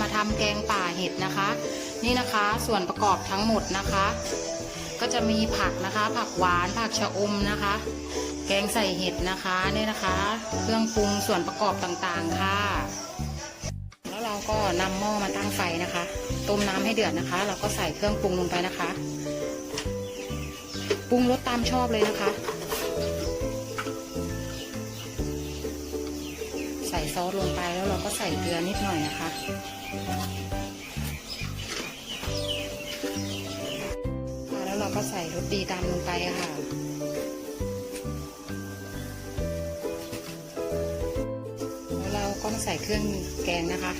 มาทำแกงป่าเห็ดนะคะ นี่นะคะส่วนประกอบทั้งหมดนะคะ ก็จะมีผักนะคะ ผักหวานผักชะอมนะคะ แกงใส่เห็ดนะคะนี่นะคะ เครื่องปรุงส่วนประกอบต่างๆค่ะ แล้วเราก็นำหม้อมาตั้งไฟนะคะ ต้มน้ำให้เดือดนะคะ เราก็ใส่เครื่องปรุงลงไปนะคะปรุงรสตามชอบเลยนะคะ ใส่ซอสลงไปแล้วเราก็ใส่เกลือนิดหน่อยนะคะ แล้วเราก็ใส่รสดีตามลงไปค่ะ แล้วเราก็มาใส่เครื่องแกงนะคะ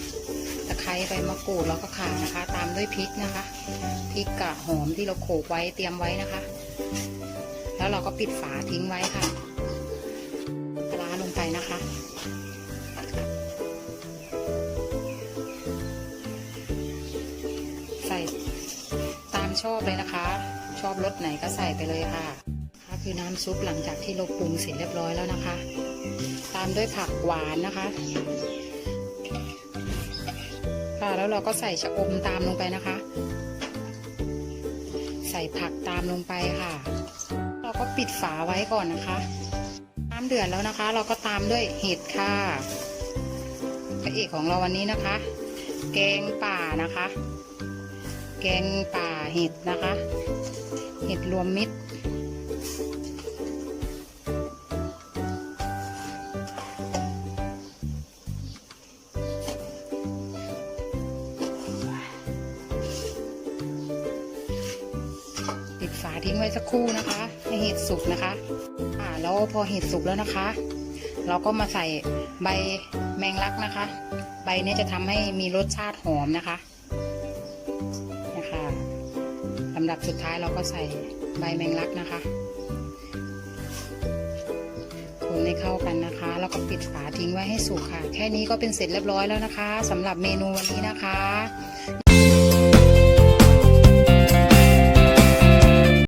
ตะไคร้ใบมะกรูดแล้วก็ข่านะคะ ตามด้วยพริกนะคะ พริกกะหอมที่เราโขลกไว้เตรียมไว้นะคะ แล้วเราก็ปิดฝาทิ้งไว้ค่ะปลาร้าลงไปนะคะามชอบเลยนะคะ ชอบรสไหนก็ใส่ไปเลยค่ะค่ะคือน้ำซุปหลังจากที่เราปรุงเสร็จเรียบร้อยแล้วนะคะ ตามด้วยผักหวานนะคะค่ะแล้วเราก็ใส่ชะอมตามลงไปนะคะ ใส่ผักตามลงไปค่ะ เราก็ปิดฝาไว้ก่อนนะคะ น้ำเดือดแล้วนะคะ เราก็ตามด้วยเห็ดค่ะพระเอกของเราวันนี้นะคะ แกงป่านะคะ แกงป่าเห็ดนะคะ เห็ดรวมมิตร ปิดฝาทิ้งไว้สักครู่นะคะ ให้เห็ดสุกนะคะอ่าแล้วพอเห็ดสุกแล้วนะคะ เราก็มาใส่ใบแมงลักนะคะ ใบนี้จะทำให้มีรสชาติหอมนะคะ นะคะลำดับสุดท้ายเราก็ใส่ใบแมงลักนะคะ คนให้เข้ากันนะคะ แล้วก็ปิดฝาทิ้งไว้ให้สุกค่ะ แค่นี้ก็เป็นเสร็จเรียบร้อยแล้วนะคะสำหรับเมนูวันนี้นะคะ